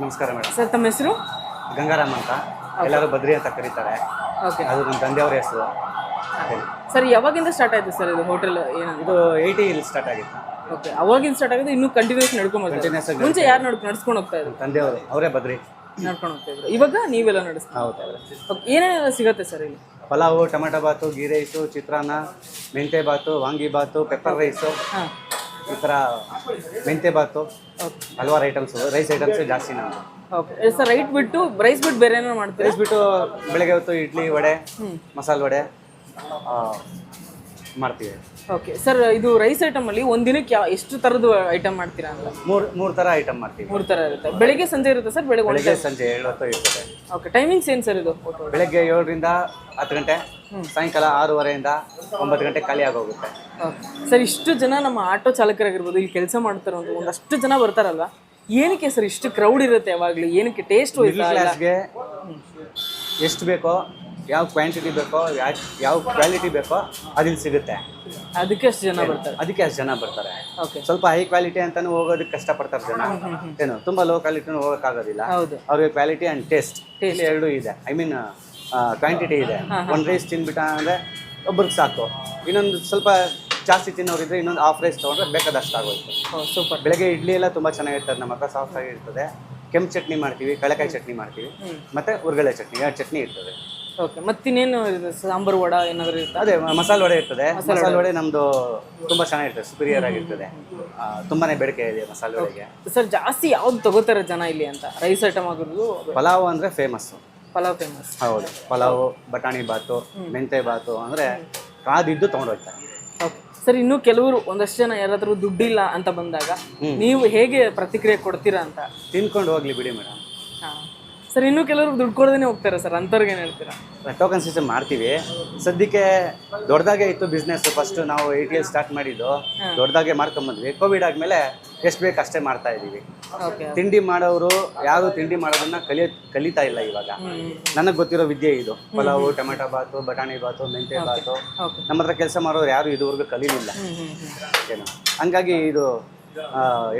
ನಮಸ್ಕಾರ madam. Sir ತಮ್ಮ ಹೆಸರು? ಗಂಗಾರಾಮ್ ಅಂತ. ಎಲ್ಲರೂ ಬದ್ರಿ ಅಂತ ಕರೀತಾರೆ. ಓಕೆ ಅದು ನಮ್ಮ ತಂದೆಯವ್ರ ಹೆಸರು. ಸರ್ ಯಾವಾಗಿಂದ ಸ್ಟಾರ್ಟ್ ಆಯಿತು ಸರ್ ಇದು ಹೋಟೆಲ್ ಏನು ಇದು ಏಯ್ಟಿ ಇಲ್ಲಿ ಸ್ಟಾರ್ಟ್ ಆಗಿತ್ತು. ಓಕೆ ಅವಾಗಿಂದ ಸ್ಟಾರ್ಟ್ ಆಗಿದೆ ಇನ್ನೂ ಕಂಟಿನ್ಯೂಸ್ ನಡ್ಕೊಂಡು Continuous ಆಗಿ ಮುಂಚೆ ಯಾರು ನಡ್ಕೊಂಡು ನಡ್ಸ್ಕೊಂಡು ಹೋಗ್ತಾ ಇದ್ರು? ತಂದೆಯವರು ಅವರೇ ಬದ್ರಿ. ನಡ್ಕೊಂಡು ಹೋಗ್ತಾ ಇದ್ರು. ಇವಾಗ ನೀವೆಲ್ಲ ನಡೆಸ್ತಾ ಹೌದು ಓಕೆ ಏನೇನೆಲ್ಲ ಸಿಗುತ್ತೆ ಸರ್ ಇಲ್ಲಿ? Pulao tomato bath ghee rice chitranna menthe bath vangi bath pepper rice ಹಾಂ. ಈ ಥರ ಮೆಂತೆ ಬಾತು ಹಲವಾರು ಐಟಮ್ಸು ರೈಸ್ ಐಟಮ್ಸ್ ಜಾಸ್ತಿ ನಾವು. ಓಕೆ ಸರ್ ರೈಟ್ ಬಿಟ್ಟು ರೈಸ್ ಬಿಟ್ಟು ಬೇರೆ ಏನೋ ಮಾಡ್ತೀವಿ ರೈಸ್ ಬೆಳಗ್ಗೆ ಹೊತ್ತು ಇಡ್ಲಿ ವಡೆ ಮಸಾಲೆ ವಡೆ ಮಾಡ್ತೀವಿ. ಓಕೆ ಸರ್ ಇದು ರೈಸ್ ಐಟಮ್ ಅಲ್ಲಿ ಒಂದಿನಕ್ಕೆ ದಿನಕ್ಕೆ ಯಾವ ಎಷ್ಟು ತರದ್ದು ಐಟಮ್ ಮಾಡ್ತೀರಾ ಅಂತ? ಮೂರು ಮೂರು ಥರ ಐಟಮ್ ಮಾಡ್ತೀವಿ. ಮೂರು ತರ ಇರುತ್ತೆ. ಬೆಳಿಗ್ಗೆ ಸಂಜೆ ಇರುತ್ತೆ ಸರ್ ಬೆಳಿಗ್ಗೆ ಬೆಳಗ್ಗೆ ಸಂಜೆ ಏಳು ಹೊತ್ತು ಇರುತ್ತೆ ಓಕೆ ಟೈಮಿಂಗ್ಸ್ ಏನು ಸರ್ ಇದು? ಬೆಳಗ್ಗೆ ಏಳರಿಂದ ಹತ್ತು ಗಂಟೆ ಸಾಯಂಕಾಲ ಆರೂವರೆಯಿಂದ ಒಂಬತ್ತು ಗಂಟೆ ಖಾಲಿ ಆಗೋಗುತ್ತೆ. ಸರ್ ಇಷ್ಟು ಜನ ನಮ್ಮ ಆಟೋ ಚಾಲಕರಾಗಿರ್ಬೋದು ಇಲ್ಲಿ ಕೆಲಸ ಮಾಡ್ತಾರ ಒಂದು ಒಂದಷ್ಟು ಜನ ಬರ್ತಾರಲ್ವಾ? ಏನಕ್ಕೆ ಸರ್ ಇಷ್ಟು ಕ್ರೌಡ್ ಇರುತ್ತೆ ಯಾವಾಗಲೂ? ಏನಕ್ಕೆ ಟೇಸ್ಟ್ ಹೋಯ್ತಾ ಕ್ಲಾಸ್ಗೆ ಎಷ್ಟು ಬೇಕೋ ಯಾವ ಕ್ವಾಂಟಿಟಿ ಬೇಕೋ ಯಾವ ಕ್ವಾಲಿಟಿ ಬೇಕೋ ಅದಿಲ್ಲಿ ಸಿಗುತ್ತೆ. ಅದಕ್ಕೆ ಅಷ್ಟು ಜನ ಬರ್ತಾರೆ. ಅದಕ್ಕೆ ಅಷ್ಟು ಜನ ಬರ್ತಾರೆ. ಓಕೆ ಸ್ವಲ್ಪ ಹೈ ಕ್ವಾಲಿಟಿ ಅಂತಾನು ಹೋಗೋದಕ್ಕೆ ಕಷ್ಟಪಡ್ತಾರೆ ಜನ. ಏನು ತುಂಬಾ ಲೋ ಕ್ವಾಲಿಟಿನೂ ಹೋಗೋಕ್ಕಾಗೋದಿಲ್ಲ. ಅವ್ರಿಗೆ ಕ್ವಾಲಿಟಿ ಆ್ಯಂಡ್ ಟೇಸ್ಟ್ ಟೇಸ್ಟ್ ಎರಡು ಇದೆ. ಐ ಮೀನ್ ಕ್ವಾಂಟಿಟಿ ಇದೆ. ಒಂದು ರೈಸ್ ತಿನ್ಬಿಟ್ಟ ಅಂದರೆ ಒಬ್ರಿಗೆ ಸಾಕು. ಇನ್ನೊಂದು ಸ್ವಲ್ಪ ಜಾಸ್ತಿ ತಿನ್ನೋರಿದ್ರೆ ಇನ್ನೊಂದು ಹಾಫ್ ರೈಸ್ ತೊಗೊಂಡ್ರೆ ಬೇಕಾದಷ್ಟು ಆಗೋಯ್ತು. ಸೂಪರ್ ಬೆಳಗ್ಗೆ ಇಡ್ಲಿ ಎಲ್ಲ ತುಂಬಾ ಚೆನ್ನಾಗಿರ್ತದೆ. ನಮ್ಮ ಹತ್ರ ಸಾಫ್ಟ್ ಆಗಿರ್ತದೆ ಕೆಂಪು ಚಟ್ನಿ ಮಾಡ್ತೀವಿ ಕಳೆಕಾಯಿ ಚಟ್ನಿ ಮಾಡ್ತೀವಿ. ಮತ್ತೆ ಉರ್ಗಳೆ ಚಟ್ನಿ ಎರಡು ಚಟ್ನಿ ಇರ್ತದೆ. ಓಕೆ ಮತ್ತಿನ್ನೇನು ಇದೆ? ಸಾಂಬಾರು ವಡ ಏನಾದರೂ ಇರುತ್ತೆ ಅದೇ ಮಸಾಲೆ ವಡೆ ಇರ್ತದೆ. ಮಸಾಲೆ ವಡೆ. ನಮ್ಮದು ತುಂಬ ಚೆನ್ನಾಗಿರ್ತದೆ ಸುಪೀರಿಯರ್ ಆಗಿರ್ತದೆ. ಆ, ತುಂಬಾನೇ ಬೇಡಿಕೆ ಇದೆ ಮಸಾಲೆ ವಡೆಗೆ. ಸರ್ ಜಾಸ್ತಿ ಯಾವ್ದು ತಗೋತಾರೆ ಜನ ಇಲ್ಲಿ ಅಂತ? ರೈಸ್ ಐಟಮ್ ಆಗಿರೋದು ಪಲಾವ್ ಅಂದರೆ ಫೇಮಸ್ಸು ಪಲಾವ್ ಫೇಮಸ್ ಹೌದು. ಪಲಾವ್ ಬಟಾಣಿ ಬಾತು ಮೆಂತೆ ಬಾತು ಅಂದರೆ ಕಾದಿದ್ದು ತೊಗೊಂಡೋಗ್ತಾರೆ. ಓಕೆ ಸರ್ ಇನ್ನು ಕೆಲವರು ಒಂದಷ್ಟು ಜನ ಯಾರಾದ್ರೂ ದುಡ್ಡಿಲ್ಲ ಅಂತ ಬಂದಾಗ ನೀವು ಹೇಗೆ ಪ್ರತಿಕ್ರಿಯೆ ಕೊಡ್ತೀರಾ ಅಂತ? ತಿನ್ಕೊಂಡು ಹೋಗ್ಲಿ ಬಿಡಿ ಮೇಡಮ್. ಸರ್ ಇನ್ನೂ ಕೆಲವರು ದುಡ್ಡು ಕೊಡದೇ ಹೋಗ್ತಾರೆ ಸರ್ ಅಂಥವ್ರಿಗೆ ಏನು ಹೇಳ್ತೀರಾ ಟೋಕನ್ ಸಿಸ್ಟಮ್ ಮಾಡ್ತೀವಿ. ಸದ್ಯಕ್ಕೆ ದೊಡ್ಡದಾಗೆ ಇತ್ತು ಬಿಸ್ನೆಸ್ ಫಸ್ಟ್ ನಾವು ಏಯ್ಟಿ ಎಲ್ ಸ್ಟಾರ್ಟ್ ಮಾಡಿದ್ದು. ದೊಡ್ಡದಾಗೆ ಮಾಡ್ಕೊಂಬಂದ್ವಿ ಕೋವಿಡ್ ಆದಮೇಲೆ ಎಷ್ಟು ಬೇಕು ಅಷ್ಟೇ ಮಾಡ್ತಾ ಇದ್ದೀವಿ. ತಿಂಡಿ ಮಾಡೋರು ಯಾರು ತಿಂಡಿ ಮಾಡೋದನ್ನ ಕಲಿಯ ಕಲಿತಾ ಇಲ್ಲ ಇವಾಗ. ನನಗೆ ಗೊತ್ತಿರೋ ವಿದ್ಯೆ ಇದು. ಪಲಾವು ಟೊಮೆಟೊ ಬಾತು ಬಟಾಣಿ ಬಾತು ಮೆಂತೆ ಬಾತು. ನಮ್ಮ ಹತ್ರ ಕೆಲಸ ಮಾಡೋರು ಯಾರು ಇದುವರೆಗೂ ಕಲೀಲಿಲ್ಲ. ಏನು ಹಂಗಾಗಿ ಇದು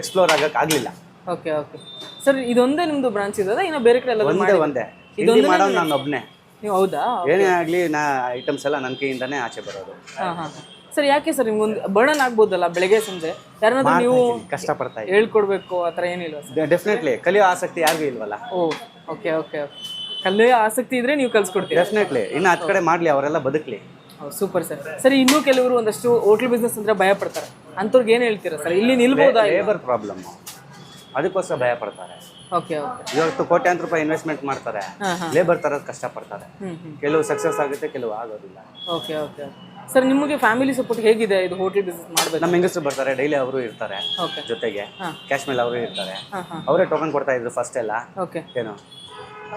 ಎಕ್ಸ್ಪ್ಲೋರ್ ಆಗಕ್ಕೆ ಆಗಲಿಲ್ಲ. Okay okay. ಸರ್ ಇದೊಂದೇ ನಿಮ್ದು ಬ್ರಾಂಚ್ ಇರೋದಾ? ಇನ್ನು ಬೇರೆ ಕಡೆ ಎಲ್ಲ ಒಂದೇ ಒಂದೇ. ತಿಂಡಿ ಮಾಡೋಣ ನಾನು ಒಬ್ಬನೇ ನೀವು ಹೌದಾ? ಏನೇ ಆಗಲಿ ನಾ ಐಟಮ್ಸ್ ಎಲ್ಲ ನನ್ನ ಕೈಯಿಂದನೇ ಆಚೆ ಬರೋದು. ಹಾಂ ಹಾಂ ಸರ್ ಯಾಕೆ ಸರ್ ನಿಮ್ಗೊಂದು ಬರ್ಡನ್ ಆಗ್ಬೋದಲ್ಲ ಬೆಳಗ್ಗೆ ಸಂಜೆ? ಯಾರನ್ನಾದ್ರೂ ನೀವು ಕಷ್ಟ ಪಡ್ತಾ ಹೇಳ್ಕೊಡ್ಬೇಕು ಆ ಥರ ಏನಿಲ್ವಾ ಸರ್? ಡೆಫಿನೆಟ್ಲಿ ಕಲಿಯೋ ಆಸಕ್ತಿ ಯಾರಿಗೂ ಇಲ್ವಲ್ಲ? ಓ ಓಕೆ ಓಕೆ ಓಕೆ ಕಲಿಯೋ ಆಸಕ್ತಿ ಇದ್ರೆ ನೀವು ಕಲ್ಸ್ಕೊಡ್ತೀರಾ? ಡೆಫಿನೆಟ್ಲಿ ಇನ್ನು ಹತ್ತು ಕಡೆ ಮಾಡಲಿ ಅವರೆಲ್ಲ ಬದುಕಲಿ. ಸೂಪರ್ ಸರ್ ಸರಿ ಇನ್ನೂ ಕೆಲವರು ಒಂದಷ್ಟು ಹೋಟ್ಲ್ ಬಿಸ್ನೆಸ್ ಅಂದ್ರೆ ಭಯ ಪಡ್ತಾರೆ ಅಂಥವ್ರಿಗೆ ಏನು ಹೇಳ್ತೀರಾ ಸರ್? ಇಲ್ಲಿ ನಿಲ್ಬೋದಾ ಲೇಬರ್ ಪ್ರಾಬ್ಲಮ್ ಅದಕ್ಕೋಸ್ಕರ ಭಯ ಪಡ್ತಾರೆ ಓಕೆ ಓಕೆ ಇವತ್ತು ಕೋಟ್ಯಾಂತರ ರೂಪಾಯಿ ಇನ್ವೆಸ್ಟ್ಮೆಂಟ್ ಮಾಡ್ತಾರೆ. ಹಾಂ ಹಾಂ. ಲೇಬರ್ ತರೋದು ಕಷ್ಟಪಡ್ತಾರೆ. ಹ್ಞೂ ಹ್ಞೂ ಕೆಲವು ಸಕ್ಸಸ್ ಆಗುತ್ತೆ ಕೆಲವು ಆಗೋದಿಲ್ಲ. ಓಕೆ ಓಕೆ ಸರ್ ನಿಮಗೆ ಫ್ಯಾಮಿಲಿ ಸಪೋರ್ಟ್ ಹೇಗಿದೆ ಇದು ಹೋಟೆಲ್ ಬಿಸ್ನೆಸ್ ಮಾಡಬೇಕು? ನಮ್ಮ ಹೆಂಗಸರು ಬರ್ತಾರೆ ಡೈಲಿ ಅವರು ಇರ್ತಾರೆ ಓಕೆ ಜೊತೆಗೆ. ಹಾಂ. ಕ್ಯಾಶ್ ಮೇಲೆ ಅವರು ಇರ್ತಾರೆ. ಹಾಂ ಹಾಂ. ಅವರೇ ಟೋಕನ್ ಕೊಡ್ತಾ ಇದ್ರು ಫಸ್ಟ್ ಎಲ್ಲ. ಓಕೆ ಏನು?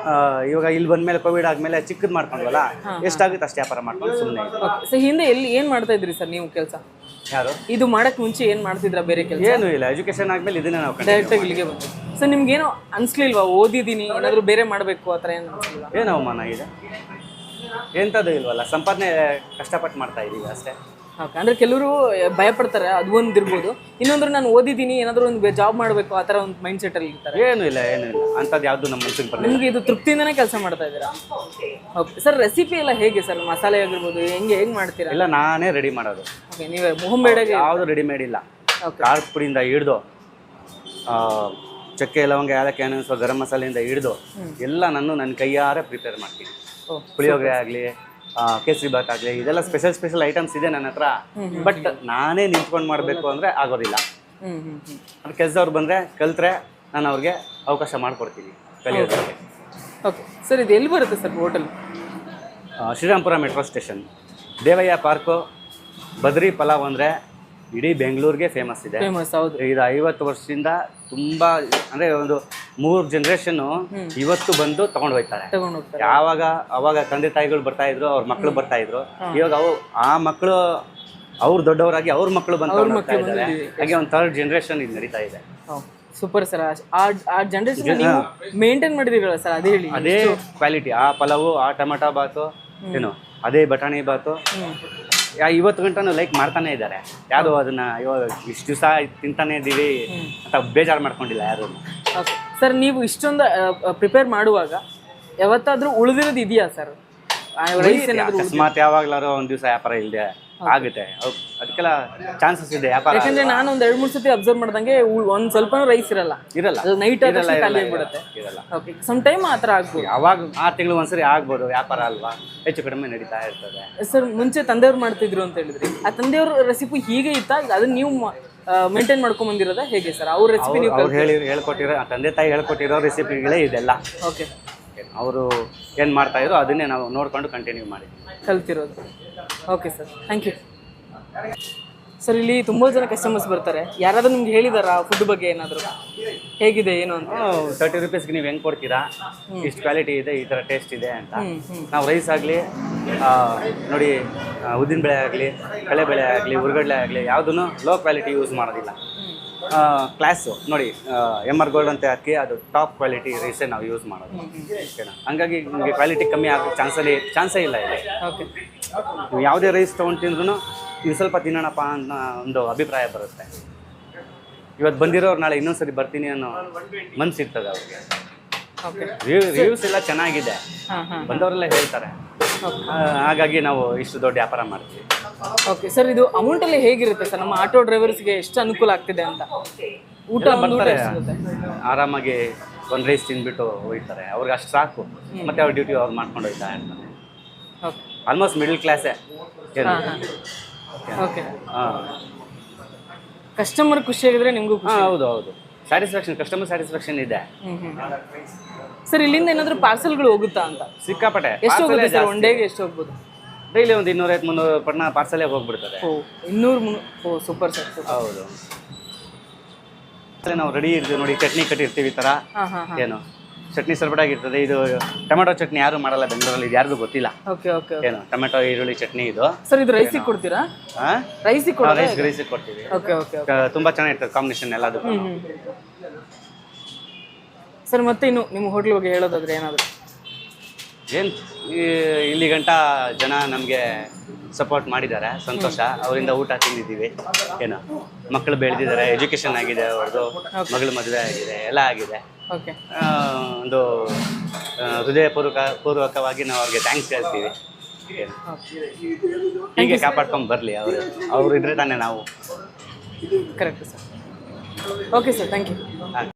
ಆ, ಇವಾಗ ಇಲ್ಲಿ ಬಂದ್ಮೇಲೆ ಕೋವಿಡ್ ಆದ್ಮೇಲೆ ಚಿಕ್ಕದ್ ಮಾಡ್ಕೊಂಡ್ವಲ್ಲ? ಎಷ್ಟಾಗುತ್ತೆ ಅಷ್ಟು ವ್ಯಾಪಾರ ಮಾಡ್ಕೊಂಡು ಸುಮ್ಮನೆ ಓಕೆ ಸರ್ ಹಿಂದೆ ಎಲ್ಲಿ ಏನು ಮಾಡ್ತಾ ಇದ್ರಿ ಸರ್ ನೀವು ಕೆಲಸ? ಯಾರು? ಇದು ಮಾಡಕ್ ಮುಂಚೆ ಏನು ಮಾಡ್ತಿದ್ರ ಬೇರೆ ಕೆಲಸ? ಏನು ಇಲ್ಲ ಎಜುಕೇಶನ್ ಆದ್ಮೇಲೆ ಇದನ್ನ ನಾವು ಡೈರೆಕ್ಟ್ ಆಗಿ ಇಲ್ಲಿಗೆ ಸೊ ಸರ್ ನಿಮ್ಗೇನೋ ಅನ್ಸ್ಲಿಲ್ವಾ? ಓದಿದೀನಿ ಏನಾದರೂ ಬೇರೆ ಮಾಡಬೇಕು ಆ ಥರ ಏನು ಏನು ಅವಮಾನ ಇದೆ ಎಂಥದ್ದು ಇಲ್ವಲ್ಲ ಸಂಪಾದನೆ ಕಷ್ಟಪಟ್ಟು ಮಾಡ್ತಾ ಇದೀವಿ ಅಷ್ಟೇ. ಓಕೆ. ಅಂದ್ರೆ ಕೆಲವರು ಭಯಪಡ್ತಾರೆ ಅದು ಒಂದು ಇರ್ಬೋದು ಇನ್ನೊಂದ್ರೆ ನಾನು ಓದಿದ್ದೀನಿ ಏನಾದರೂ ಒಂದು ಜಾಬ್ ಮಾಡಬೇಕು ಆ ಥರ ಒಂದು ಮೈಂಡ್ ಸೆಟ್ಟಲ್ಲಿ ಇರ್ತಾರೆ. ಏನು ಇಲ್ಲ ಏನು ಇಲ್ಲ. ಅಂಥದ್ದು ಯಾವುದು ನಮ್ಮ ಮನಸ್ಸಿಗೆ ಬರಲಿಲ್ಲ ನಿಮ್ಗೆ ಇದು ತೃಪ್ತಿಯಿಂದನೇ ಕೆಲಸ ಮಾಡ್ತಾ ಇದ್ದೀರಾ? ಓಕೆ. ಸರ್ ರೆಸಿಪಿ ಎಲ್ಲ ಹೇಗೆ ಸರ್? ಮಸಾಲೆ ಆಗಿರ್ಬೋದು ಹೆಂಗೆ ಹೆಂಗೆ ಮಾಡ್ತೀರಾ? ಇಲ್ಲ ನಾನೇ ರೆಡಿ ಮಾಡೋದು. ಓಕೆ ನೀವೇ ಮೊಹಂಬೇಡೆಗೆ ಯಾವುದು ರೆಡಿಮೇಡ್ ಇಲ್ಲ. ಖಾರ ಪುಡಿಯಿಂದ ಹಿಡ್ದು ಆ, ಚಕ್ಕೆ ಲವಂಗ ಏಲಕ್ಕಿ ಅನ್ನಿಸೋ ಗರಂ ಮಸಾಲೆಯಿಂದ ಹಿಡಿದು ಎಲ್ಲ ನಾನು ನನ್ನ ಕೈಯಾರೆ ಪ್ರಿಪೇರ್ ಮಾಡ್ತೀನಿ. ಪುಳಿಯೋಗರೆ ಆಗಲಿ ಕೇಸರಿ ಬಾತ್ ಆಗಲಿ ಇದೆಲ್ಲ ಸ್ಪೆಷಲ್ ಸ್ಪೆಷಲ್ ಐಟಮ್ಸ್ ಇದೆ ನನ್ನ ಹತ್ರ. ಬಟ್ ನಾನೇ ನಿಂತ್ಕೊಂಡು ಮಾಡಬೇಕು ಅಂದರೆ ಆಗೋದಿಲ್ಲ. ಕೆಲಸದವ್ರು ಬಂದರೆ ಕಲ್ತ್ರೆ ನಾನು ಅವ್ರಿಗೆ ಅವಕಾಶ ಮಾಡಿಕೊಡ್ತೀನಿ ಕಲಿಯೋದಕ್ಕೆ. ಓಕೆ ಸರ್ ಇದು ಎಲ್ಲಿ ಬರುತ್ತೆ sir hotel Srirampura metro station. Devayya park Badri pulao ಅಂದರೆ ಇಡೀ ಬೆಂಗಳೂರಿಗೆ ಫೇಮಸ್ ಇದೆ. ಫೇಮಸ್ ಹೌದು. ಇದು ಐವತ್ತು ವರ್ಷದಿಂದ ತುಂಬ ಅಂದರೆ ಒಂದು ಮೂರು ಜನರೇಷನ್ ಇವತ್ತು ಬಂದು ತಗೊಂಡ್ ಹೋಗ್ತಾರೆ. ಯಾವಾಗ ಅವಾಗ ತಂದೆ ತಾಯಿಗಳು ಬರ್ತಾ ಇದ್ರು ಅವ್ರ ಮಕ್ಕಳು ಬರ್ತಾ ಇದ್ರು. ಇವಾಗ ಅವು ಆ ಮಕ್ಕಳು ಅವ್ರ ದೊಡ್ಡವರಾಗಿ ಅವ್ರ ಮಕ್ಕಳು ಬಂದು ಹಾಗೆ ಒಂದು ಥರ್ಡ್ ಜನರೇಷನ್ ಇದು ನಡೀತಾ ಇದೆ. ಸೂಪರ್ ಸರ್ ಆ ಜನರೇಷನ್ ಮೇಂಟೈನ್ ಮಾಡಿದಿರಲ್ಲ ಸರ್ ಅದೇ ಹೇಳಿ. ಅದೇ ಕ್ವಾಲಿಟಿ ಆ ಪಲಾವು ಆ ಟೊಮೆಟೊ ಬಾತು ಏನು ಅದೇ ಬಟಾಣಿ ಬಾತು. ಯಾ ಇವತ್ತು ಗಂಟನೂ ಲೈಕ್ ಮಾಡ್ತಾನೆ ಇದ್ದಾರೆ ಯಾರು ಅದನ್ನ ಇವಾಗ ಇಷ್ಟು ದಿವಸ ತಿಂತಾನೆ ಇದ್ದೀವಿ ಅಂತ ಬೇಜಾರು ಮಾಡ್ಕೊಂಡಿಲ್ಲ ಯಾರು. ಸರ್, ನೀವು ಇಷ್ಟೊಂದು ಪ್ರಿಪೇರ್ ಮಾಡುವಾಗ ಯಾವತ್ತಾದ್ರೂ ಉಳಿದಿರೋದು ಇದೆಯಾ ಸರ್? ಅಕಸ್ಮಾತ್ ಯಾವಾಗ್ಲಾರು ಒಂದ್ ದಿವಸ ವ್ಯಾಪಾರ ಇಲ್ಲದೆ ಆಗುತ್ತೆ. ಅದಕ್ಕೆಲ್ಲ ಚಾನ್ಸಸ್ ಇದೆ. ವ್ಯಾಪಾರ ಯಾಕಂದ್ರೆ ನಾನು ಒಂದ್ ಎರಡ್ ಮೂರ್ ಸತಿ ಅಬ್ಸರ್ವ್ ಮಾಡ್ದಂಗೆ ಉಳ್- ಒಂದ್ ಸ್ವಲ್ಪ ರೈಸ್ ಇರಲ್ಲ. ಇರಲ್ಲ. ಅದು ನೈಟ್ ಇರಲ್ಲ, ಖಾಲಿ ಇರಲ್ಲ, ಆಗ್ಬಿಡುತ್ತೆ. ಇರಲ್ಲ. ಓಕೆ ಸಮ್ ಟೈಮ್ ಆ ಥರ ಆಗ್ಬೋದು. ಯಾವಾಗ ಆರು ತಿಂಗಳು ಒಂದ್ಸರಿ ಆಗ್ಬೋದು. ವ್ಯಾಪಾರ ಅಲ್ವಾ? ಹೆಚ್ಚು ಕಡಿಮೆ ನಡೀತಾ ಇರ್ತದೆ. ಸರ್ ಮುಂಚೆ ತಂದೆಯವ್ರು ಮಾಡ್ತಿದ್ರು ಅಂತ ಹೇಳಿದ್ರಿ. ಆ ತಂದೆಯವ್ರ ರೆಸಿಪಿ ಹೀಗೆ ಇತ್ತ? ಅದನ್ನ ನೀವು ಮೇಂಟೈನ್ ಮಾಡ್ಕೊಂಡ್ ಬಂದಿರೋದ ಹೇಗೆ ಸರ್ ಅವ್ರ ರೆಸಿಪಿ ನೀವು ಅವ್ರು ಹೇಳಿ ಹೇಳ್ಕೊಟ್ಟಿರೋ ತಂದೆ ತಾಯಿ ಹೇಳ್ಕೊಟ್ಟಿರೋ ರೆಸಿಪಿಗಳೇ ಇದೆಲ್ಲ. ಓಕೆ ಅವರು ಏನು ಮಾಡ್ತಾ ಇದ್ರು ಅದನ್ನೇ ನಾವು ನೋಡಿಕೊಂಡು ಕಂಟಿನ್ಯೂ ಮಾಡಿ. ಕಲ್ತಿರೋದು. Okay sir thank you sir ಇಲ್ಲಿ ತುಂಬ ಜನ ಕಸ್ಟಮರ್ಸ್ ಬರ್ತಾರೆ. ಯಾರಾದರೂ ನಿಮ್ಗೆ ಹೇಳಿದಾರಾ ಫುಡ್ ಬಗ್ಗೆ ಏನಾದರೂ? ಹೇಗಿದೆ ಏನು ಅಂತ? ತರ್ಟಿ ರುಪೀಸ್ಗೆ ನೀವು ಹೆಂಗೆ ಕೊಡ್ತೀರಾ? ಇಷ್ಟು ಕ್ವಾಲಿಟಿ ಇದೆ ಈ ಥರ ಟೇಸ್ಟ್ ಇದೆ ಅಂತ. ನಾವು ರೈಸ್ ಆಗಲಿ ನೋಡಿ ಉದ್ದಿನ ಬೆಳೆ ಆಗಲಿ ಕಡಲೆಬೇಳೆ ಆಗಲಿ ಹುರ್ಗಡ್ಲೆ ಆಗಲಿ ಯಾವುದನ್ನು ಲೋ ಕ್ವಾಲಿಟಿ ಯೂಸ್ ಮಾಡೋದಿಲ್ಲ. ಕ್ಲಾಸು ನೋಡಿ ಎಂ ಆರ್ ಗೋಲ್ಡ್ ಅಂತ ಹಾಕಿ ಅದು ಟಾಪ್ ಕ್ವಾಲಿಟಿ ರೈಸೇ ನಾವು ಯೂಸ್ ಮಾಡೋದು. ಓಕೆನಾ ಹಂಗಾಗಿ ನಿಮಗೆ ಕ್ವಾಲಿಟಿ ಕಮ್ಮಿ ಆಗೋ ಚಾನ್ಸಲ್ಲಿ ಚಾನ್ಸೇ ಇಲ್ಲ ಇದೆ ಓಕೆ ನೀವು ಯಾವುದೇ ರೈಸ್ ತೊಗೊಂಡು ತಿಂದ್ರೂ ಇದು ಸ್ವಲ್ಪ ತಿನ್ನೋಣಪ್ಪ ಅನ್ನೋ ಒಂದು ಅಭಿಪ್ರಾಯ ಬರುತ್ತೆ. ಇವತ್ತು ಬಂದಿರೋರು ನಾಳೆ ಇನ್ನೊಂದ್ಸರಿ ಬರ್ತೀನಿ ಅನ್ನೋ ಮನ್ಸಿರ್ತದೆ ಅವ್ರಿಗೆ. ಓಕೆ ರಿವ್ಯೂಸ್ ಎಲ್ಲ ಚೆನ್ನಾಗಿದೆ. ಬಂದವರೆಲ್ಲ ಹೇಳ್ತಾರೆ. ಹಾಗಾಗಿ ನಾವು ಇಷ್ಟು ದೊಡ್ಡ ವ್ಯಾಪಾರ ಮಾಡ್ತೀವಿ. ಓಕೆ ಸರ್ ಇದು ಅಮೌಂಟ್ ಅಲ್ಲಿ ಹೇಗಿರುತ್ತೆ ಸರ್ ನಮ್ಮ ಆಟೋ ಡ್ರೈವರ್ಸ್ಗೆ ಎಷ್ಟು ಅನುಕೂಲ ಆಗ್ತಿದೆ ಅಂತ? ಊಟ ಬರ್ತಾರೆ? ಆರಾಮಾಗಿ ಒಂದು ರೈಸ್ ತಿನ್ಬಿಟ್ಟು ಹೋಗ್ತಾರೆ. ಅವ್ರಿಗೆ ಅಷ್ಟು ಸಾಕು. ಮತ್ತೆ ಅವ್ರ ಡ್ಯೂಟಿ ಅವ್ರು ಮಾಡ್ಕೊಂಡು ಹೋಗ್ತಾ ಇರ್ತಾರೆ. ಆಲ್ಮೋಸ್ಟ್ ಮಿಡಲ್ ಕ್ಲಾಸೇ ಓಕೆ ಕಸ್ಟಮರ್ ಖುಷಿಯಾಗಿದ್ರೆ ನಿಮಗೂ ಹೌದು ಹೌದು. ಸ್ಯಾಟಿಸ್ಫ್ಯಾಕ್ಷನ್ ಕಸ್ಟಮರ್ ಸ್ಯಾಟಿಸ್ಫ್ಯಾಕ್ಷನ್ ಇದೆ. ಸರ್ ಇಲ್ಲಿಂದ ಏನಾದರೂ ಪಾರ್ಸಲ್ಗಳು ಹೋಗುತ್ತಾ ಅಂತ? ಸಿಕ್ಕಾಪಟ್ಟೆ. ಎಷ್ಟು ಹೋಗುತ್ತೆ ಸರ್ ಒನ್ ಡೇಗೆ ಎಷ್ಟು ಹೋಗ್ಬೋದು? ಡೈಲಿ ಒಂದು ಇನ್ನೂರೈವತ್ತು ಮುನ್ನೂರು ಪಟ್ನ ಪಾರ್ಸಲೇ ಹೋಗ್ಬಿಡ್ತಾರೆ ಓ ಇನ್ನೂರು ಮುನ್ನೂರು ಓ ಸೂಪರ್ ಸರ್ ಸೂಪರ್ ಹೌದು. ಅದೇ ನಾವು ರೆಡಿ ಇರ್ತೀವಿ ನೋಡಿ ಚಟ್ನಿ ಕಟ್ಟಿರ್ತೀವಿ ಈ ಥರ ಹಾಂ ಹಾಂ ಹಾಂ. ಏನು? ಚಟ್ನಿ ಸರ್ಬಡಾಗಿರ್ತದೆ ಇದು ಟೊಮೆಟೊ ಚಟ್ನಿ ಯಾರು ಮಾಡಲ್ಲ ಬೆಂಗಳೂರಲ್ಲಿ ಇದು ಯಾರಿಗೂ ಗೊತ್ತಿಲ್ಲ. ಓಕೆ ಓಕೆ ಏನು? ಟೊಮೆಟೊ ಈರುಳ್ಳಿ ಚಟ್ನಿ ಇದು. ಸರ್ ಇದು ರೈಸಿಗೆ ಕೊಡ್ತೀರಾ? ಹಾಂ ರೈಸಿಗೆ ರೈಸ್ ರೈಸಿಗೆ ಕೊಡ್ತೀವಿ. ಓಕೆ ಓಕೆ ಓಕೆ ಕ- ತುಂಬಾ ಚೆನ್ನಾಗಿರ್ತದೆ ಕಾಂಬಿನೇಷನ್ ಎಲ್ಲದಕ್ಕೂ. ಸರ್ ಮತ್ತೆ ಇನ್ನು ನಿಮ್ಮ ಹೋಟ್ಲ್ ಬಗ್ಗೆ ಹೇಳೋದಾದ್ರೆ ಏನಾದರೂ? ಏನು ಇಲ್ಲಿ ಗಂಟ ಜನ ನಮಗೆ ಸಪೋರ್ಟ್ ಮಾಡಿದ್ದಾರೆ. ಸಂತೋಷ. ಅವರಿಂದ ಊಟ ತಿಂದಿದ್ದೀವಿ. ಏನು? ಮಕ್ಕಳು ಬೆಳೆದಿದ್ದಾರೆ. ಎಜುಕೇಷನ್ ಆಗಿದೆ ಅವ್ರದ್ದು ಮಗಳು ಮದುವೆ ಆಗಿದೆ. ಎಲ್ಲ ಆಗಿದೆ. ಓಕೆ ಆ, ಒಂದು ಆ, ಹೃದಯಪೂರ್ವಕ ಪೂರ್ವಕವಾಗಿ ನಾವು ಅವ್ರಿಗೆ ಥ್ಯಾಂಕ್ಸ್ ಹೇಳ್ತೀವಿ. ಏನು. ಹೀಗೆ ಕಾಪಾಡ್ಕೊಂಡು ಬರಲಿ. ಅವರು ಅವ್ರು ಇದ್ರೆ ತಾನೇ ನಾವು. Correct sir okay sir thank you ಹಾಂ.